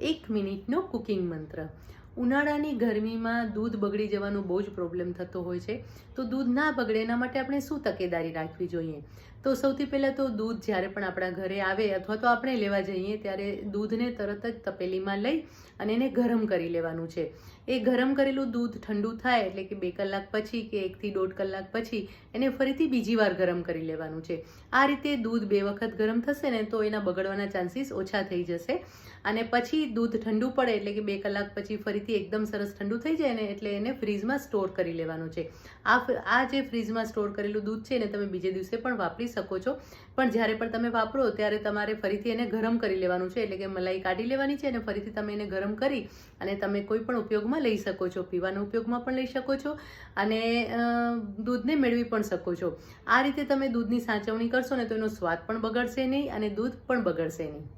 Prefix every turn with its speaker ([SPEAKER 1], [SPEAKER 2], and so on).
[SPEAKER 1] એક મિનિટનો કુકિંગ મંત્ર ઉનાળાની ગરમીમાં દૂધ બગડી જવાનો બહુ જ પ્રોબ્લેમ થતો હોય છે. તો દૂધ ના બગડે એના માટે આપણે શું તકેદારી રાખવી જોઈએ? તો સૌથી પહેલાં તો દૂધ જ્યારે પણ આપણા ઘરે આવે અથવા તો આપણે લેવા જઈએ ત્યારે દૂધને તરત જ તપેલીમાં લઈ અને એને ગરમ કરી લેવાનું છે. એ ગરમ કરેલું દૂધ ઠંડુ થાય એટલે કે બે કલાક પછી કે એકથી દોઢ કલાક પછી એને ફરીથી બીજી વાર ગરમ કરી લેવાનું છે. આ રીતે દૂધ બે વખત ગરમ થશે ને તો એના બગડવાના ચાન્સીસ ઓછા થઈ જશે. અને પછી દૂધ ઠંડુ પડે એટલે કે બે કલાક પછી ફરીથી એકદમ સરસ ઠંડુ થઈ જાય ને એટલે એને ફ્રીજમાં સ્ટોર કરી લેવાનું છે. આ આ જે ફ્રીજમાં સ્ટોર કરેલું દૂધ છે એને તમે બીજે દિવસે પણ વાપરી શકો છો. પણ જ્યારે પણ તમે વાપરો ત્યારે તમારે ફરીથી એને ગરમ કરી લેવાનું છે, એટલે કે મલાઈ કાઢી લેવાની છે અને ફરીથી તમે એને ગરમ કરી અને તમે કોઈ પણ ઉપયોગમાં લઈ શકો છો, પીવાના ઉપયોગમાં પણ લઈ શકો છો અને દૂધને મેળવી પણ શકો છો. આ રીતે તમે દૂધની સાચવણી કરશો ને તો એનો સ્વાદ પણ બગડશે નહીં અને દૂધ પણ બગડશે નહીં.